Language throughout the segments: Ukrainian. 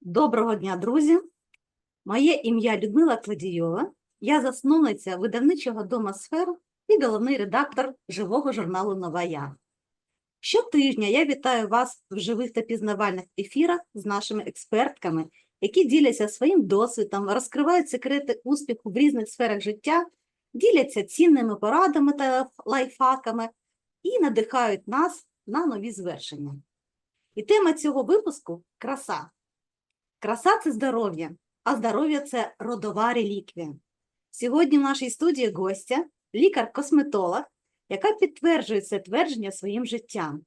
Доброго дня, друзі! Моє ім'я Людмила Кладійова. Я засновниця видавничого дома сфер і головний редактор живого журналу Нова Я. Щотижня я вітаю вас в живих та пізнавальних ефірах з нашими експертками, які діляться своїм досвідом, розкривають секрети успіху в різних сферах життя, діляться цінними порадами та лайфхаками і надихають нас на нові звершення. І тема цього випуску краса. Краса це здоров'я, а здоров'я це родова реліквія. Сьогодні в нашій студії гостя, лікар-косметолог, яка підтверджує це твердження своїм життям.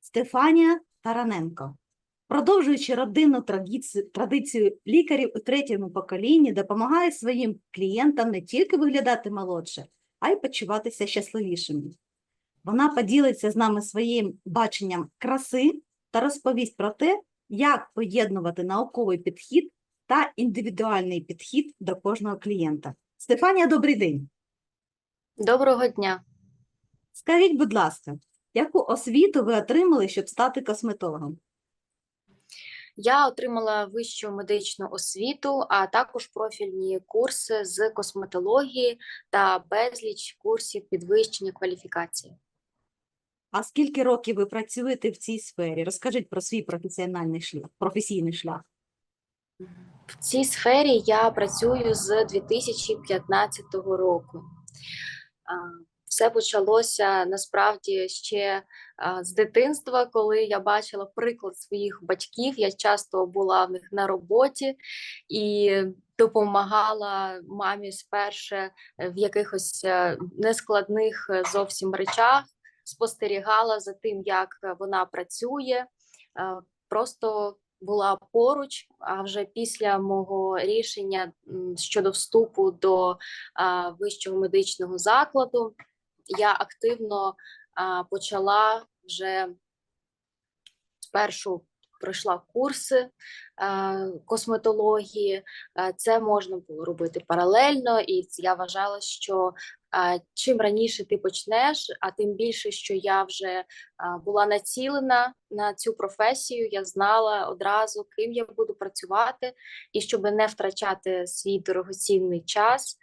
Стефанія Тараненко. Продовжуючи родинну традицію, лікарів у третьому поколінні, допомагає своїм клієнтам не тільки виглядати молодше, а й почуватися щасливішими. Вона поділиться з нами своїм баченням краси та розповість про те, як поєднувати науковий підхід та індивідуальний підхід до кожного клієнта. Стефанія, добрий день. Доброго дня. Скажіть, будь ласка, яку освіту ви отримали, щоб стати косметологом? Я отримала вищу медичну освіту, а також профільні курси з косметології та безліч курсів підвищення кваліфікації. А скільки років ви працюєте в цій сфері? Розкажіть про свій професіональний шлях, професійний шлях. В цій сфері я працюю з 2015 року. Все почалося насправді ще з дитинства, коли я бачила приклад своїх батьків. Я часто була в них на роботі і допомагала мамі сперше в якихось е, нескладних е, зовсім речах, спостерігала за тим, як вона працює. е, Просто була поруч, а вже після мого рішення щодо вступу до вищого медичного закладу я активно почала вже спершу пройшла курси косметології. Це можна було робити паралельно, і я вважала, що чим раніше ти почнеш, а тим більше, що я вже була націлена на цю професію, я знала одразу, ким я буду працювати, і щоб не втрачати свій дорогоцінний час,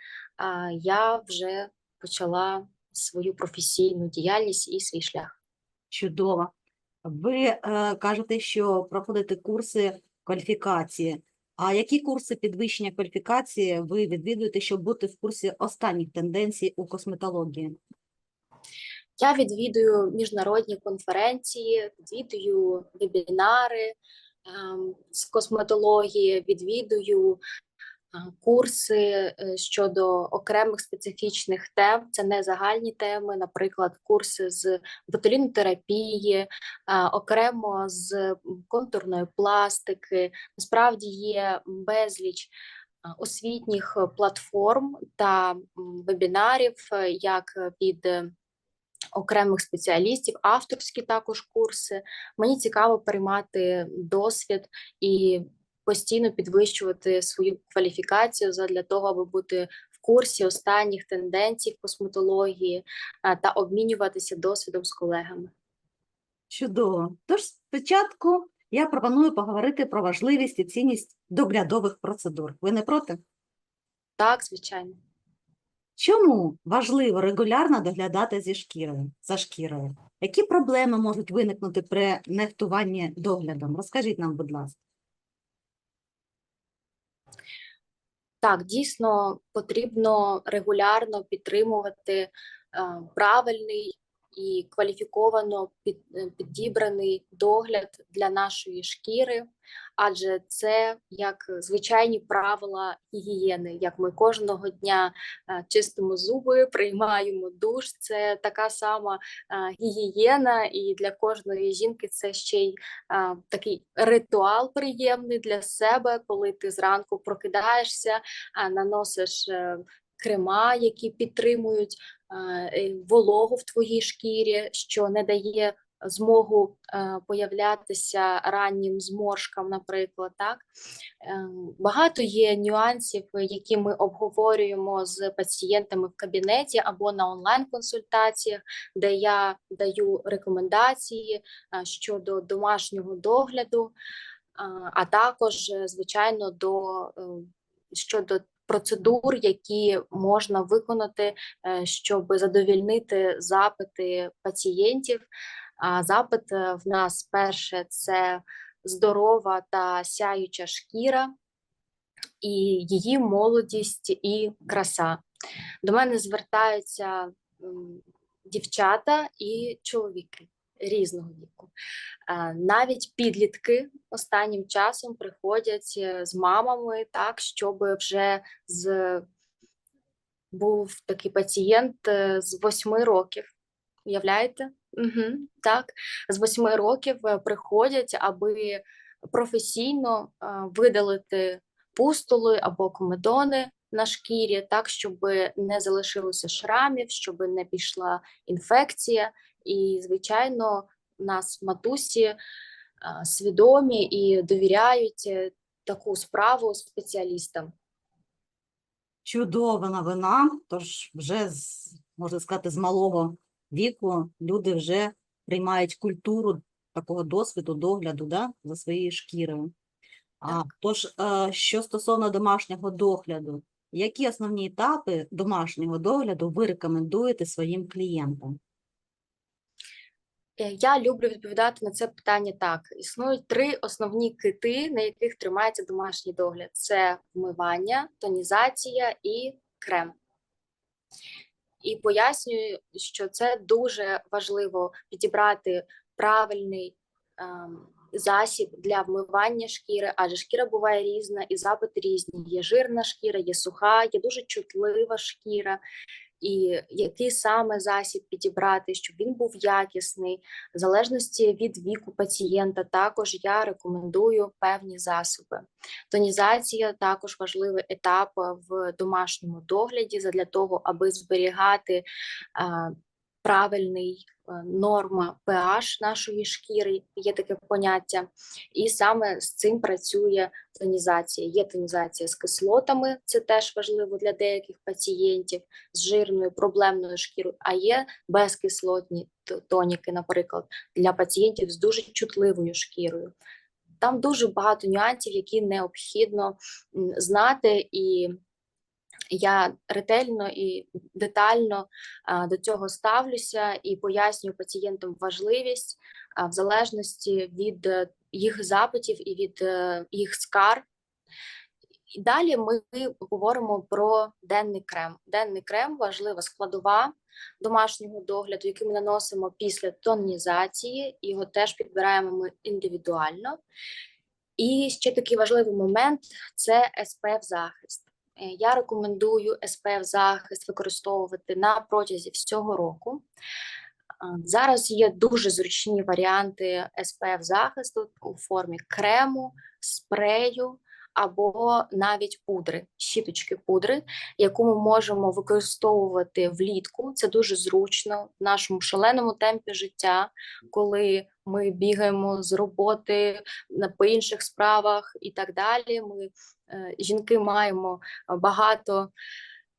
я вже почала свою професійну діяльність і свій шлях. Чудово. Ви е, кажете, що проходите курси кваліфікації. А які курси підвищення кваліфікації ви відвідуєте, щоб бути в курсі останніх тенденцій у косметології? Я відвідую міжнародні конференції, відвідую вебінари ем, з косметології, відвідую курси е, щодо окремих специфічних тем. Це не загальні теми, наприклад, курси з ботулінотерапії, окремо з контурної пластики. Насправді є безліч освітніх платформ та вебінарів, е, як під е, окремих спеціалістів, авторські також курси. Мені цікаво переймати досвід і постійно підвищувати свою кваліфікацію для того, аби бути в курсі останніх тенденцій в косметології та обмінюватися досвідом з колегами. Чудово. Тож спочатку я пропоную поговорити про важливість і цінність доглядових процедур. Ви не проти? Так, звичайно. Чому важливо регулярно доглядати зі шкірою, за шкірою? Які проблеми можуть виникнути при нехтуванні доглядом? Розкажіть нам, будь ласка. Так, дійсно потрібно регулярно підтримувати е, правильний і кваліфіковано під, е, підібраний догляд для нашої шкіри, адже це як звичайні правила гігієни, як ми кожного дня е, чистимо зуби, приймаємо душ. Це така сама е, гігієна, і для кожної жінки це ще й такий ритуал приємний для себе, коли ти зранку прокидаєшся, наносиш. Крема, які підтримують вологу в твоїй шкірі, що не дає змогу е, появлятися раннім зморшкам, наприклад. Так? Е, Багато є нюансів, які ми обговорюємо з пацієнтами в кабінеті або на онлайн-консультаціях, де я даю рекомендації е, щодо домашнього догляду. а, також, е, звичайно, до е, щодо процедур, які можна виконати, е, щоб задовільнити запити пацієнтів. А запит е, в нас перше це здорова та сяюча шкіра і її молодість і краса. До мене звертаються дівчата і чоловіки різного віку. Навіть підлітки останнім часом приходять е, з мамами, так, щоб вже з був такий пацієнт е, з восьми років. Уявляєте? Угу, так, з восьми років е, приходять, аби професійно видалити пустули або комедони на шкірі, так, щоб не залишилося шрамів, щоб не пішла інфекція. І, звичайно, нас матусі е, свідомі і довіряють е, таку справу спеціалістам. Чудова новина, тож вже, з, можна сказати, з малого віку люди вже приймають культуру такого досвіду, догляду да, за своєю шкірою. А, тож, е, що стосовно домашнього догляду, які основні етапи домашнього догляду ви рекомендуєте своїм клієнтам? Е, Я люблю відповідати на це питання так. Існують три основні кити, на яких тримається домашній догляд: це вмивання, тонізація і крем. І пояснюю, що це дуже важливо підібрати правильний ем, засіб для вмивання шкіри, адже шкіра буває різна, і запити різні. Є жирна шкіра, є суха, є дуже чутлива шкіра. І який саме засіб підібрати, щоб він був якісний, в залежності від віку пацієнта, також я рекомендую певні засоби. Тонізація також важливий етап в домашньому догляді для того, аби зберігати а, правильний е, норма pH нашої шкіри, є таке поняття, і саме з цим працює тонізація. Є тонізація з кислотами, це теж важливо для деяких пацієнтів з жирною проблемною шкірою, а є безкислотні тоніки, наприклад, для пацієнтів з дуже чутливою шкірою. Там дуже багато нюансів, які необхідно знати, і я ретельно і детально до цього ставлюся і пояснюю пацієнтам важливість в залежності від е, їх запитів і від е, їх скарг. І далі ми говоримо про денний крем. Денний крем важлива складова домашнього догляду, який ми наносимо після тонізації, його теж підбираємо ми індивідуально. І ще такий важливий момент це SPF захист. Е, Я рекомендую SPF захист використовувати на протязі всього року. Зараз є дуже зручні варіанти SPF захисту у формі крему, спрею або навіть пудри, щіточки пудри, яку ми можемо використовувати влітку. Це дуже зручно в нашому шаленому темпі життя, коли ми бігаємо з роботи по інших справах і так далі. Ми е, жінки маємо багато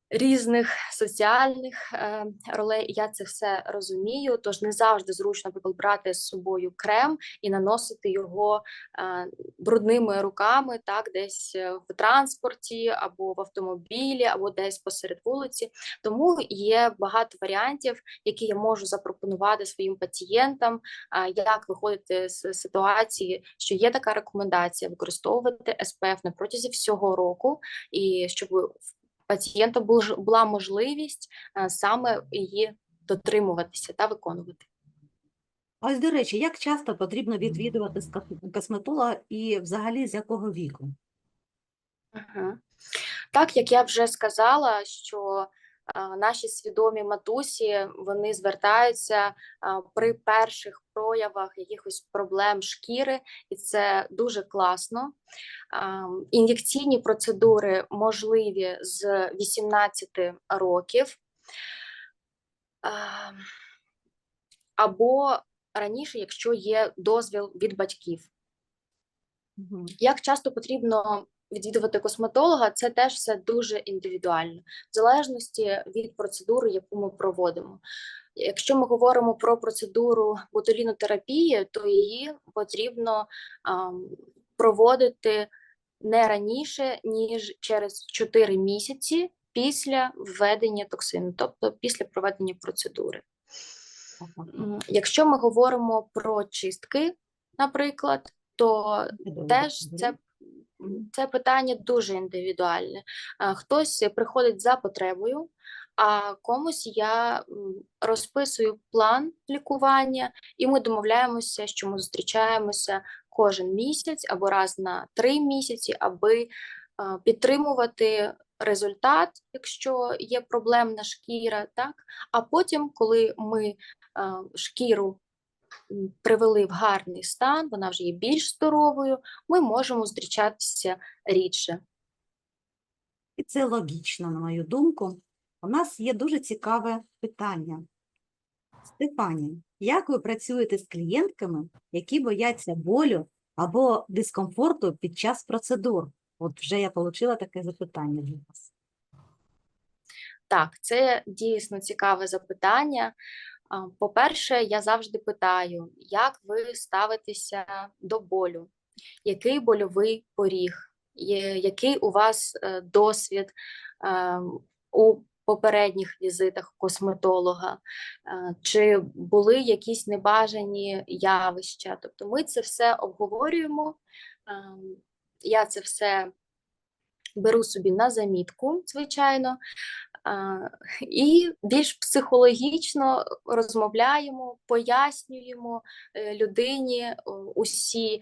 різних соціальних е, ролей. Я це все розумію. Тож не завжди зручно, брати з собою крем і наносити його е, брудними руками, так, десь е, в транспорті або в автомобілі, або десь посеред вулиці. Тому є багато варіантів, які я можу запропонувати своїм пацієнтам, а, як виходити з ситуації, що є така рекомендація використовувати SPF на протязі всього року, і щоб в пацієнта була можливість саме її дотримуватися та виконувати. А ось, до речі, як часто потрібно відвідувати косметолога і взагалі з якого віку? Ага. Так, як я вже сказала, що наші свідомі матусі вони звертаються при перших проявах якихось проблем шкіри, і це дуже класно. Ін'єкційні процедури можливі з 18 років. Або раніше, якщо є дозвіл від батьків. Як часто потрібно відвідувати косметолога, це теж все дуже індивідуально, в залежності від процедури, яку ми проводимо. Якщо ми говоримо про процедуру ботулінотерапії, то її потрібно ам, проводити не раніше, ніж через 4 місяці після введення токсину, тобто після проведення процедури. Якщо ми говоримо про чистки, наприклад, то теж це, це питання дуже індивідуальне. Хтось приходить за потребою, а комусь я розписую план лікування, і ми домовляємося, що ми зустрічаємося кожен місяць або раз на три місяці, аби підтримувати результат, якщо є проблемна шкіра, так? А потім, коли ми а, шкіру привели в гарний стан, вона вже є більш здоровою, ми можемо зустрічатися рідше. І це логічно, на мою думку. У нас є дуже цікаве питання. Стефані, як ви працюєте з клієнтками, які бояться болю або дискомфорту під час процедур? От вже я отримала таке запитання від вас. Так, це дійсно цікаве запитання. По-перше, я завжди питаю, як ви ставитеся до болю, який больовий поріг, який у вас е, досвід е, у попередніх візитах косметолога, Е, чи були якісь небажані явища. Тобто ми це все обговорюємо. Ем, Я це все беру собі на замітку, звичайно. І більш психологічно розмовляємо, пояснюємо е, людині усі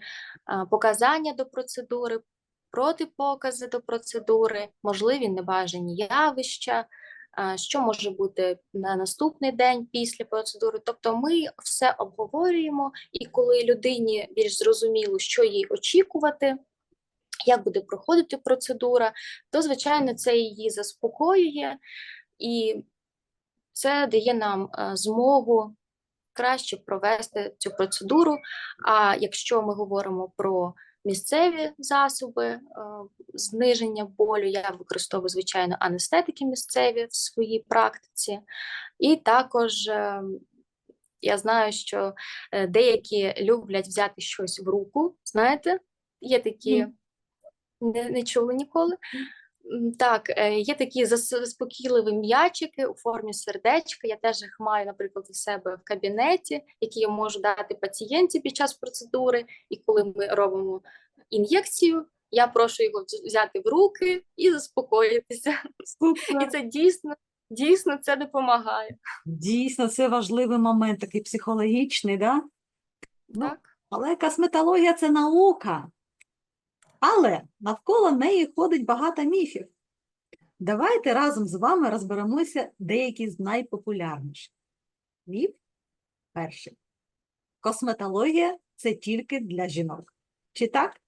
показання до процедури, протипокази до процедури, можливі небажані явища, що може бути на наступний день після процедури. Тобто ми все обговорюємо, і коли людині більш зрозуміло, що їй очікувати, як буде проходити процедура, то, звичайно, це її заспокоює, і це дає нам е, змогу краще провести цю процедуру. А якщо ми говоримо про місцеві засоби е, зниження болю, я використовую, звичайно, анестетики місцеві в своїй практиці. І також е, я знаю, що деякі люблять взяти щось в руку. Знаєте, є такі, Мгм. Не, не чули ніколи. Так, е, є такі зас- заспокійливі м'ячики у формі сердечка. Я теж їх маю, наприклад, у себе в кабінеті, які я можу дати пацієнті під час процедури. І коли ми робимо ін'єкцію, я прошу його взяти в руки і заспокоїтися. І це дійсно, дійсно це допомагає. Дійсно, це важливий момент, такий психологічний, да? Ну, Так? Але косметологія це наука. Але навколо неї ходить багато міфів. Давайте разом з вами розберемося деякі з найпопулярніших. Міф перший. Косметологія це тільки для жінок. Чи так?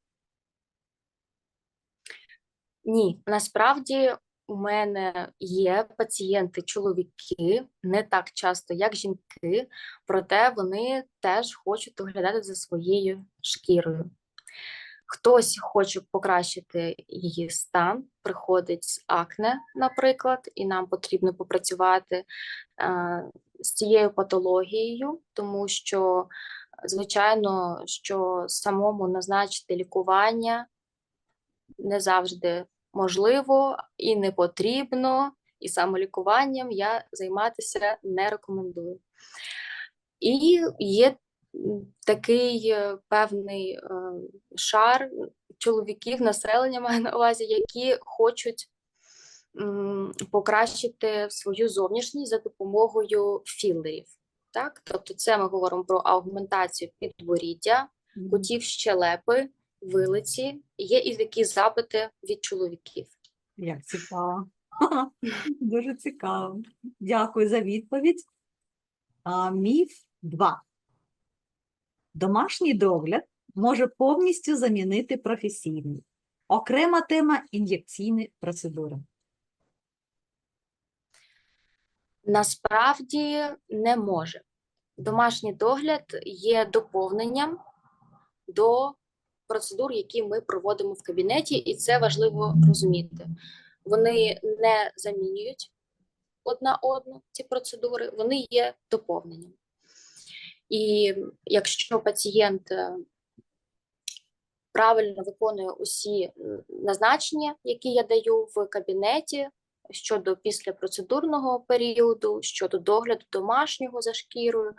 Ні, насправді у мене є пацієнти-чоловіки, не так часто, як жінки, проте вони теж хочуть доглядати за своєю шкірою. Хтось хоче покращити її стан, приходить з акне, наприклад, і нам потрібно попрацювати е, з цією патологією, тому що, звичайно, що самому назначити лікування не завжди можливо і не потрібно, і самолікуванням я займатися не рекомендую. І є такий е, певний е, шар чоловіків, населення маю на увазі, які хочуть покращити свою зовнішність за допомогою філерів. Так? Тобто це ми говоримо про аугментацію підборіддя, кутів щелепи, вилиці. Є і такі запити від чоловіків. Як цікаво. Дуже цікаво. Дякую за відповідь. А, міф 2. Домашній догляд може повністю замінити професійний. Окрема тема ін'єкційні процедури. Насправді не може. Домашній догляд є доповненням до процедур, які ми проводимо в кабінеті, і це важливо розуміти. Вони не замінюють одна одну ці процедури, вони є доповненням. І якщо пацієнт е, правильно виконую усі назначення, які я даю в кабінеті щодо післяпроцедурного періоду, щодо догляду домашнього за шкірою,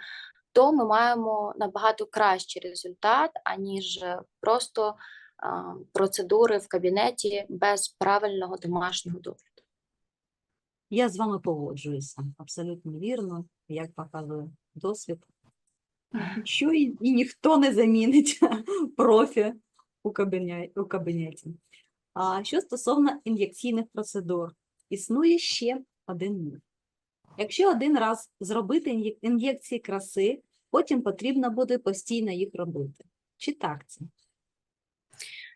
то ми маємо набагато кращий результат, аніж е, просто процедури в кабінеті без правильного домашнього догляду. Я з вами погоджуюся. Абсолютно вірно, як показує досвід. Що і, і ніхто не замінить профі у кабінеті. У кабінеті. А що стосовно ін'єкційних процедур, існує ще один міф. Якщо один раз зробити ін'єкції краси, потім потрібно буде постійно їх робити. Чи так це?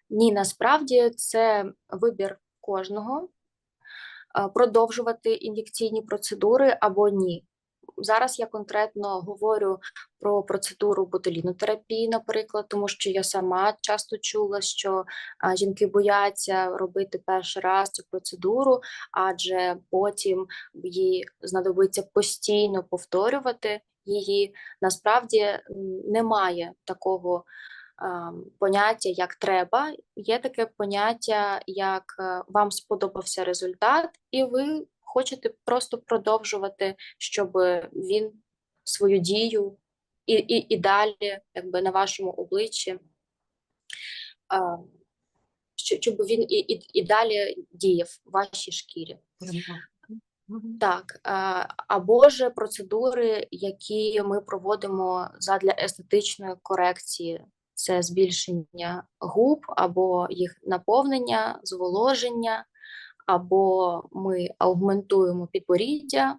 Ні, насправді це вибір кожного е, продовжувати ін'єкційні процедури або ні. Зараз я конкретно говорю про процедуру ботулінотерапії, наприклад, тому що я сама часто чула, що жінки бояться робити перший раз цю процедуру, адже потім їй знадобиться постійно повторювати її. Насправді немає такого поняття, як треба. Є таке поняття, як е, вам сподобався результат, і ви хочете просто продовжувати, щоб він свою дію і, і, і далі, якби на вашому обличчі, щоб він і, і, і далі діяв в вашій шкірі. Так, або ж процедури, які ми проводимо задля естетичної корекції, це збільшення губ, або їх наповнення, зволоження, або ми аугментуємо підборіддя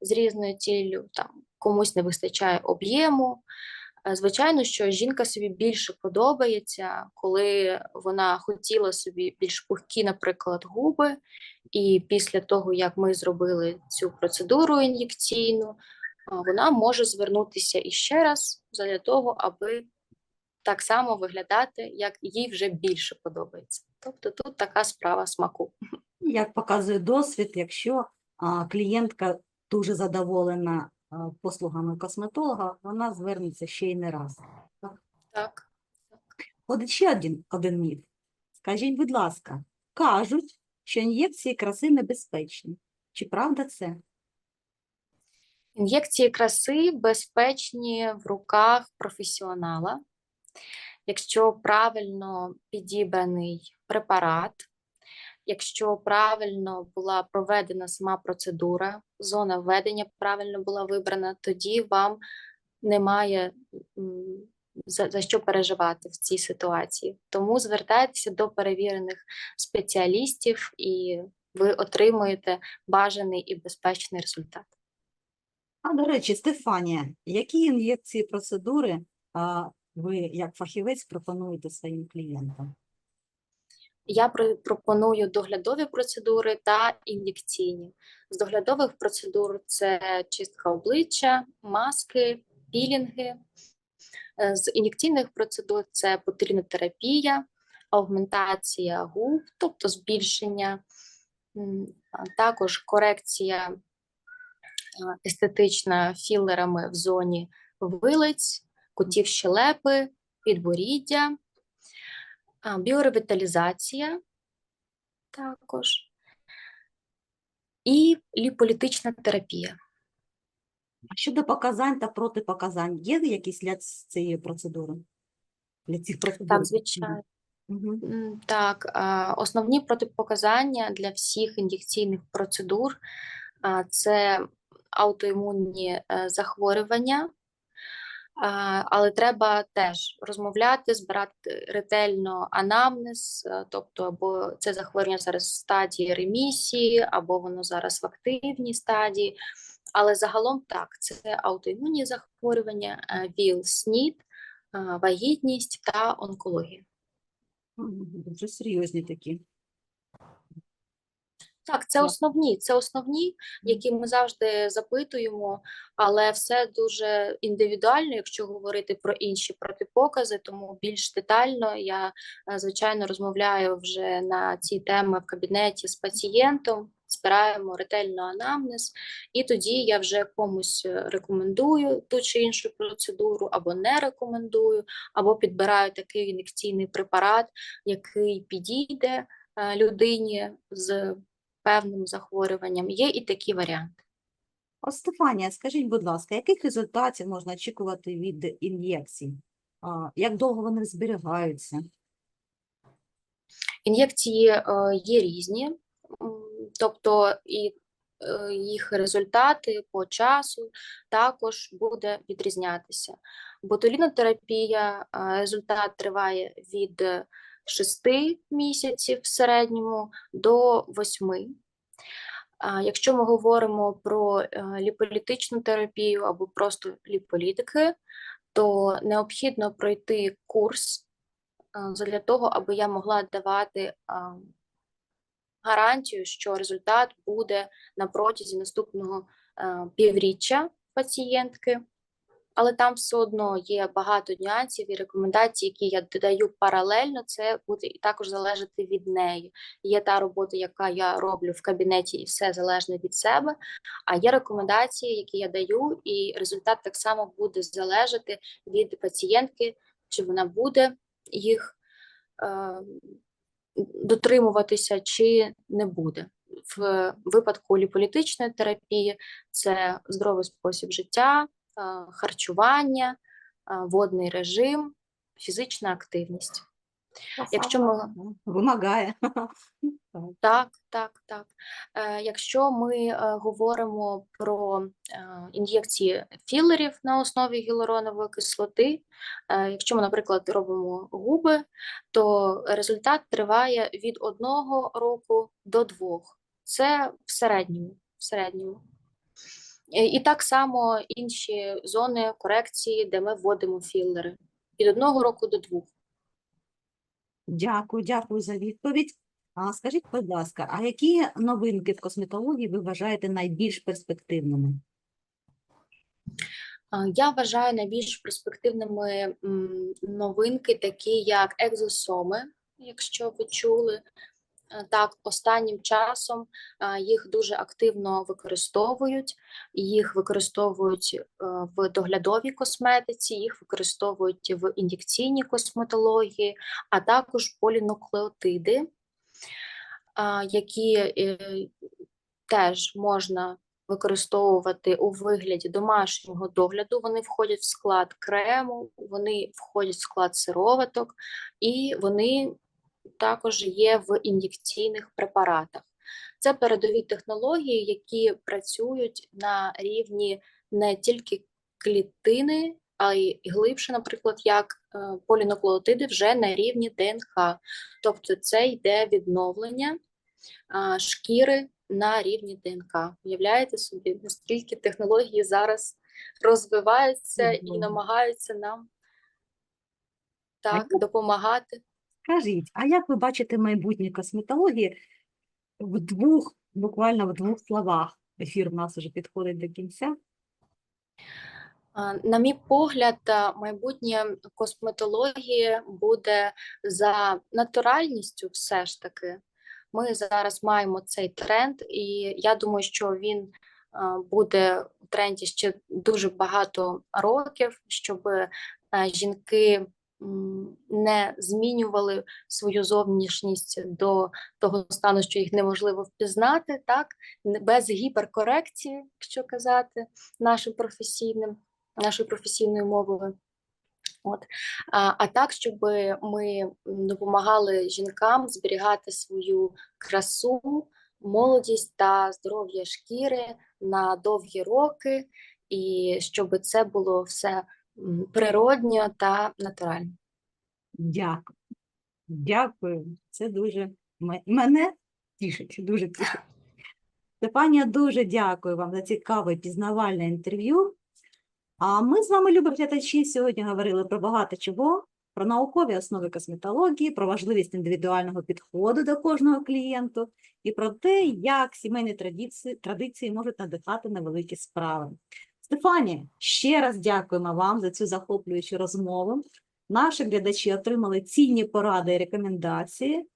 з різною ціллю, там комусь не вистачає об'єму. Е, Звичайно, що жінка собі більше подобається, коли вона хотіла собі більш пухкі, наприклад, губи, і після того, як ми зробили цю процедуру ін'єкційну, вона може звернутися іще раз для того, аби так само виглядати, як їй вже більше подобається. Тобто тут така справа смаку. Як показує досвід, якщо а, клієнтка дуже задоволена а, послугами косметолога, вона звернеться ще й не раз. Так. От ще один, один міф. Скажіть, будь ласка, кажуть, що ін'єкції краси небезпечні. Чи правда це? Ін'єкції краси безпечні в руках професіонала. Якщо правильно підібраний препарат, якщо правильно була проведена сама процедура, зона введення правильно була вибрана, тоді вам немає за, за що переживати в цій ситуації. Тому звертайтеся до перевірених спеціалістів, і ви отримуєте бажаний і безпечний результат. А, до речі, Стефанія, які ін'єкції процедури а, ви, як фахівець, пропонуєте своїм клієнтам? Я пропоную доглядові процедури та ін'єкційні. З доглядових процедур це чистка обличчя, маски, пілінги. Е, З ін'єкційних процедур це ботулінотерапія, аугментація губ, тобто збільшення, також корекція е, естетична філерами в зоні вилиць, кутів щелепи, підборіддя, біоревіталізація також і ліполітична терапія. Щодо показань та протипоказань, є якісь для цієї процедури? Для цих процедур? Так, звичайно. М, Так, основні протипоказання для всіх ін'єкційних процедур це аутоімунні е, захворювання, але треба теж розмовляти, збирати ретельно анамнез, е, тобто або це захворювання зараз в стадії ремісії, або воно зараз в активній стадії. Але загалом так, це аутоімунні захворювання, е, ВІЛ, СНІД, е, вагітність та онкологія. Дуже серйозні такі. Так, це основні, це основні, які ми завжди запитуємо, але все дуже індивідуально, якщо говорити про інші протипокази, тому більш детально я, е, звичайно, розмовляю вже на ці теми в кабінеті з пацієнтом. збираємо ретельно анамнез, і тоді я вже комусь е, рекомендую ту чи іншу процедуру, або не рекомендую, або підбираю такий ін'єкційний препарат, який підійде е, людині з певним захворюванням. Є і такі варіанти. От, Стефанія, скажіть, будь ласка, яких результатів можна очікувати від ін'єкцій? Як довго вони зберігаються? Ін'єкції е, є різні, тобто і е, їх результати по часу також буде відрізнятися. Ботулінотерапія е, результат триває від 6 місяців в середньому до 8. Якщо ми говоримо про е, ліполітичну терапію або просто ліполітики, то необхідно пройти курс для того, аби я могла давати гарантію, що результат буде на протязі наступного півріччя пацієнтки. Але там все одно є багато нюансів і рекомендацій, які я додаю паралельно. Це буде також залежати від неї. Є та робота, яка я роблю в кабінеті, і все залежно від себе. А є рекомендації, які я даю, і результат так само буде залежати від пацієнтки, чи вона буде їх е, дотримуватися, чи не буде. В випадку ліполітичної терапії це здоровий спосіб життя, харчування, водний режим, фізична активність. Якщо ми Ну, Вимагає. Так. Так, так. Е, якщо ми е, говоримо про е, ін'єкції філерів на основі гіалуронової кислоти, якщо ми, наприклад, робимо губи, то результат триває від одного року до двох. Це в середньому. В середньому. Е, І так само інші зони корекції, де ми вводимо філери від одного року до двох. Дякую, дякую за відповідь. А скажіть, будь ласка, а які новинки в косметології ви вважаєте найбільш перспективними? Я вважаю найбільш перспективними новинки, такі як екзосоми, якщо ви чули. Так, останнім часом їх дуже активно використовують. Їх використовують е, в доглядовій косметиці, їх використовують в ін'єкційній косметології, а також полінуклеотиди, які е, теж можна використовувати у вигляді домашнього догляду. Вони входять в склад крему, вони входять в склад сироваток, і вони також є в ін'єкційних препаратах. Це передові технології, які працюють на рівні не тільки клітини, а й глибше, наприклад, як е, полінуклеотиди вже на рівні ДНК. Тобто це йде відновлення шкіри на рівні ДНК. Уявляєте собі, наскільки технології зараз розвиваються і намагаються нам так допомагати. Скажіть, а як ви бачите майбутнє косметології в двох, буквально в двох словах? Ефір у нас вже підходить до кінця. На мій погляд, майбутнє косметології буде за натуральністю все ж таки. Ми зараз маємо цей тренд, і я думаю, що він буде в тренді ще дуже багато років, щоб е, жінки не змінювали свою зовнішність до того стану, що їх неможливо впізнати, так? Без гіперкорекції, якщо казати нашим професійним нашою професійною мовою. От. А, а так, щоб ми допомагали жінкам зберігати свою красу, молодість та здоров'я шкіри на довгі роки, і щоб це було все природньо та натурально. Дякую. Дякую. Це дуже мене тішить, дуже тішить. Стефанія, дуже дякую вам за цікаве пізнавальне інтерв'ю. А ми з вами, любі глядачі, сьогодні говорили про багато чого, про наукові основи косметології, про важливість індивідуального підходу до кожного клієнту і про те, як сімейні традиції, традиції можуть надихати на великі справи. Стефанія, ще раз дякуємо вам за цю захоплюючу розмову. Наші глядачі отримали цінні поради і рекомендації.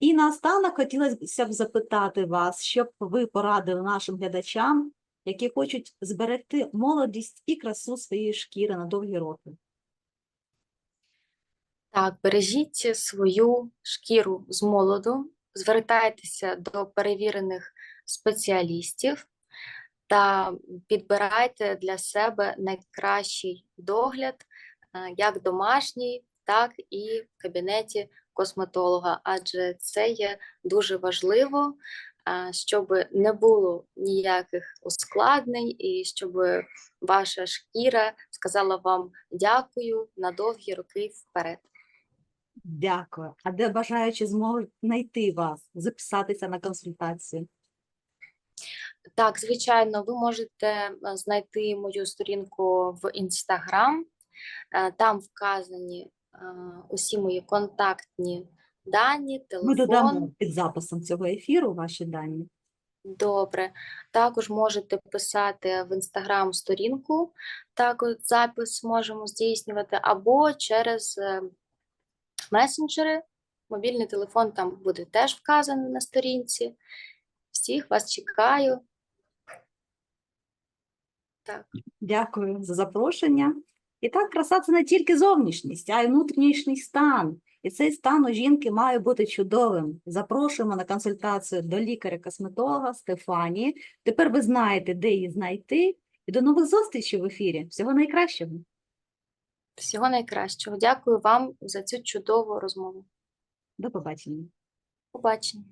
І наостанок хотілося б запитати вас, що б ви порадили нашим глядачам, які хочуть зберегти молодість і красу своєї шкіри на довгі роки. Так, бережіть свою шкіру з молоду, звертайтеся до перевірених спеціалістів та підбирайте для себе найкращий догляд, е, як домашній, так і в кабінеті косметолога, адже це є дуже важливо, е, щоб не було ніяких ускладнень і щоб ваша шкіра сказала вам дякую на довгі роки вперед. Дякую. А де бажаючі зможуть знайти вас, записатися на консультацію? Так, звичайно, ви можете е, знайти мою сторінку в Інстаграм. Е, Там вказані е, усі мої контактні дані, Ми додамо під записом цього ефіру ваші дані. Добре. Також можете писати в Інстаграм сторінку, так от запис можемо здійснювати, або через месенджери. Мобільний телефон там буде теж вказаний на сторінці. Всіх вас чекаю. Так. Дякую за запрошення. І так, краса це не тільки зовнішність, а й внутрішній стан. І цей стан у жінки має бути чудовим. Запрошуємо на консультацію до лікаря-косметолога Стефанії. Тепер ви знаєте, де її знайти. І до нових зустрічей в ефірі. Всього найкращого. Всього найкращого. Дякую вам за цю чудову розмову. До побачення. Побачення.